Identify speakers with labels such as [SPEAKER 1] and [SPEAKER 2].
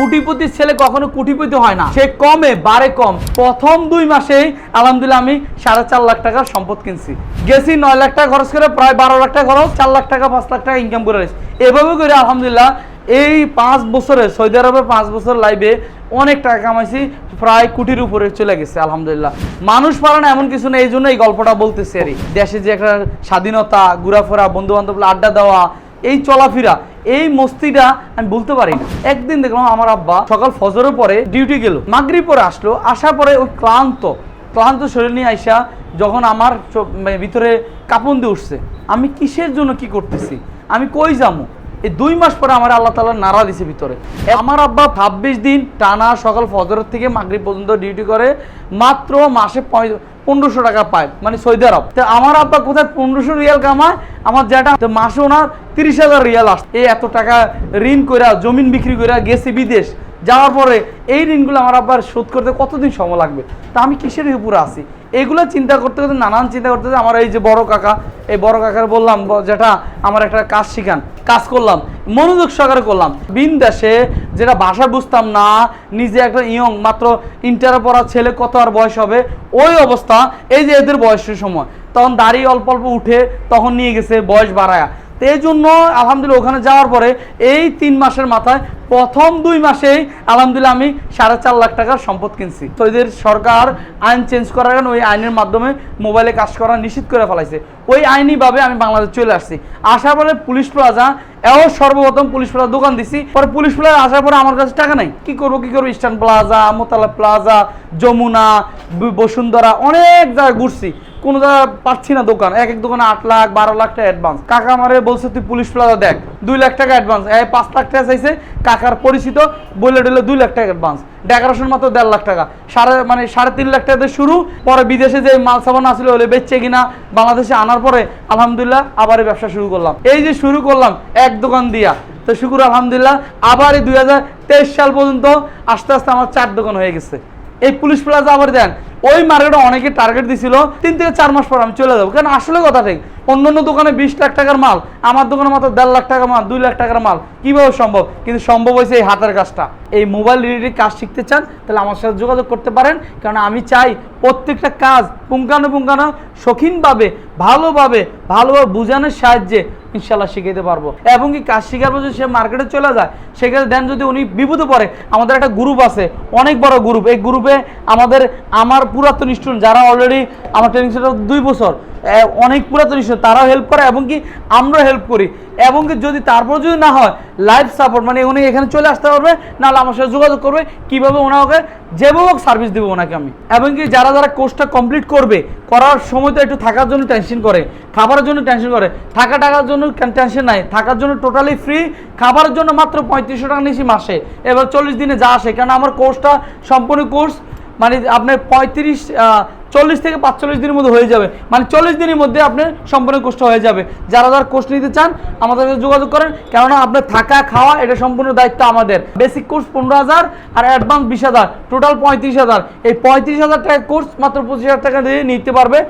[SPEAKER 1] কুটিপতির ছেলে কখনো কুটিপতি হয় না। সে কমে বারে কম। প্রথম দুই মাসেই, আলহামদুলিল্লাহ, আমি সাড়ে চার লাখ টাকার সম্পদ কিনছি। গেছি নয় লাখ টাকা খরচ করে প্রায় বারো লাখ টাকা খরচ, চার লাখ টাকা, পাঁচ লাখ টাকা ইনকাম করে রয়েছে এভাবে করে, আলহামদুলিল্লাহ, এই পাঁচ বছরে, সৌদি আরবে পাঁচ বছর লাইভে অনেক টাকা কামাইছি, প্রায় কোটির উপরে চলে গেছে, আলহামদুলিল্লাহ। মানুষ পারে না এমন কিছু নেই, এই জন্য এই গল্পটা বলতেছি আর দেশে যে একটা স্বাধীনতা, ঘোরাফেরা বন্ধু বান্ধব আড্ডা দেওয়া, এই চলাফেরা এই মস্তিটা আমি বলতে পারি না। একদিন দেখলাম আমার আব্বা সকাল ফজরের পরে ডিউটি গেল। মাগরি পরে আসলো, আসার পরে ওই ক্লান্ত ক্লান্ত শরীর নিয়ে আইসা যখন আমার মানে ভিতরে কাপন দিয়ে উঠছে। আমি কিসের জন্য কি করতেছি? আমি কই যাব? এই দুই মাস পরে আমার আল্লাহ তালা নাড়া দিছে ভিতরে। আমার আব্বা ছাব্বিশ দিন টানা সকাল ফজরের থেকে মাগরিব পর্যন্ত ডিউটি করে, মাত্র মাসে পনেরোশো টাকা পায় মানে সৌদি আরব। তো আমার আব্বা কোথায় পনেরোশো রিয়াল কামায়? আমার যেটা মাসে ওনার তিরিশ হাজার রিয়াল আসছে এই এত টাকা ঋণ কইরা, জমিন বিক্রি কইরা গেছে বিদেশ। যাওয়ার পরে এই ঋণগুলো আমার আব্বার শোধ করতে কতদিন সময় লাগবে? তা আমি কিসের উপরে আছি? এগুলো চিন্তা করতে করতে, নানান চিন্তা করতে আমার এই যে বড় কাকা, এই বড় কাকার বললাম যেটা আমার একটা কাজ শিখান, কাজ করলাম, মনোযোগ সহকারে করলাম। বিন দেশে যেটা ভাষা বুঝতাম না, নিজে একটা ইয়ং, মাত্র ইন্টার পড়া ছেলে, কত আর বয়স হবে, ওই অবস্থা, এই যে এদের বয়সের সময়। তখন দাড়ি অল্প অল্প উঠে তখন নিয়ে গেছে বয়স বাড়ায়া। তো এই জন্য আলহামদুলিল্লাহ ওখানে যাওয়ার পরে এই তিন মাসের মাথায় প্রথম দুই মাসেই আলহামদুলিল্লাহ আমি সাড়ে চার লাখ টাকার সম্পদ কিনছি। তো এদের সরকার আইন চেঞ্জ করার কারণে ওই আইনের মাধ্যমে মোবাইলে কাজ করা নিষিদ্ধ করে ফেলাইছে। ওই আইনিভাবে আমি বাংলাদেশ চলে আসছি। আসার পরে পুলিশ প্লাজা, এও সর্বপ্রথম পুলিশ প্লাজা দোকান দিছি। পরে পুলিশ প্লাজা আসার পরে আমার কাছে টাকা নাই। কি করব কি করব? Eastern plaza মোতালা plaza Jamuna, Bashundhara অনেক জায়গায় ঘুরছি। কোনো জায়গায় পাচ্ছি না দোকান। এক এক দোকানে আট লাখ, বারো লাখ টাকা অ্যাডভান্স কাকা আমারে বলছে, তুই পুলিশ প্লাজা দেখ। দুই লাখ টাকা অ্যাডভান্স এই পাঁচ লাখ টাকা চাইছে কাকার পরিচিত বলে দিলে দুই লাখ টাকা অ্যাডভান্স ডেকোরেশন মাত্র দেড় লাখ টাকা। সাড়ে মানে সাড়ে তিন লাখ টাকা শুরু, পরে বিদেশে যে মাল সাবান আসলে হলে বেচছে কিনা, বাংলাদেশে আনার পরে আলহামদুলিল্লাহ আবার ব্যবসা শুরু করলাম। এই যে শুরু করলাম, এক দোকান দিয়া। তো শুকুর আলহামদুলিল্লাহ আবার এই দুই হাজার তেইশ সাল পর্যন্ত আস্তে আস্তে আমার চার দোকান হয়ে গেছে। এই পুলিশ প্লাজা আবার দেন। ওই মার্কেটে অনেকে টার্গেট দিছিল, তিন থেকে চার মাস পর আমি চলে যাব। কারণ আসলে কথা ঠিক অন্য অন্য দোকানে বিশ লাখ টাকার মাল, আমার দোকানে মাত্র দেড় লাখ টাকার মাল, দুই লাখ টাকার মাল, কীভাবে সম্ভব? কিন্তু সম্ভব হয়েছে এই হাতের কাজটা। এই মোবাইল রিলেটেড কাজ শিখতে চান, তাহলে আমার সাথে যোগাযোগ করতে পারেন, কারণ আমি চাই প্রত্যেকটা কাজ পুঙ্খানো পুঙ্খানো শৌখিনভাবে ভালোভাবে ভালোভাবে বোঝানোর সাহায্যে ইনশাল্লাহ শিখাইতে পারব। এবং কি কাজ শিখার পর যদি সে মার্কেটে চলে যায়, সেক্ষেত্রে দেন যদি উনি বিপদে পড়ে, আমাদের একটা গ্রুপ আছে, অনেক বড় গ্রুপ এই গ্রুপে আমাদের, আমার পুরাতন স্টুডেন্ট যারা অলরেডি আমার ট্রেনিং সেন্টার দুই বছর অনেক পুরাতন স্টুডেন্ট তারাও হেল্প করে এবং কি আমরাও হেল্প করি। এবং কি যদি তারপর যদি না হয় লাইফ সাপোর্ট মানে উনি এখানে চলে আসতে পারবে, নাহলে আমার সাথে যোগাযোগ করবে, কীভাবে ওনাকে যেভাবে সার্ভিস দেবো ওনাকে আমি। এবং কি যারা যারা কোর্সটা কমপ্লিট করবে, করার সময় তো একটু থাকার জন্য টেনশন করে, খাবারের জন্য টেনশন করে, থাকা টাকার জন্য টেনশন নাই, থাকার জন্য টোটালি ফ্রি খাবারের জন্য মাত্র পঁয়ত্রিশশো টাকা নিয়েছি মাসে, এবার চল্লিশ দিনে যা আসে কারণ আমার কোর্সটা সম্পূর্ণ কোর্স মানে আপনার পঁয়ত্রিশ চল্লিশ থেকে পাঁচচল্লিশ দিনের মধ্যে হয়ে যাবে। মানে চল্লিশ দিনের মধ্যে আপনার সম্পূর্ণ কোষ্ঠ হয়ে যাবে। যারা যারা কোর্স নিতে চান, আমাদের সাথে যোগাযোগ করেন। কেননা আপনার থাকা, খাওয়া, এটা সম্পূর্ণ দায়িত্ব আমাদের। বেসিক কোর্স পনেরো হাজার আর অ্যাডভান্স বিশ হাজার। টোটাল পঁয়ত্রিশ হাজার। এই পঁয়ত্রিশ হাজার টাকা কোর্স মাত্র পঁচিশ হাজার টাকা দিয়ে নিতে পারবে।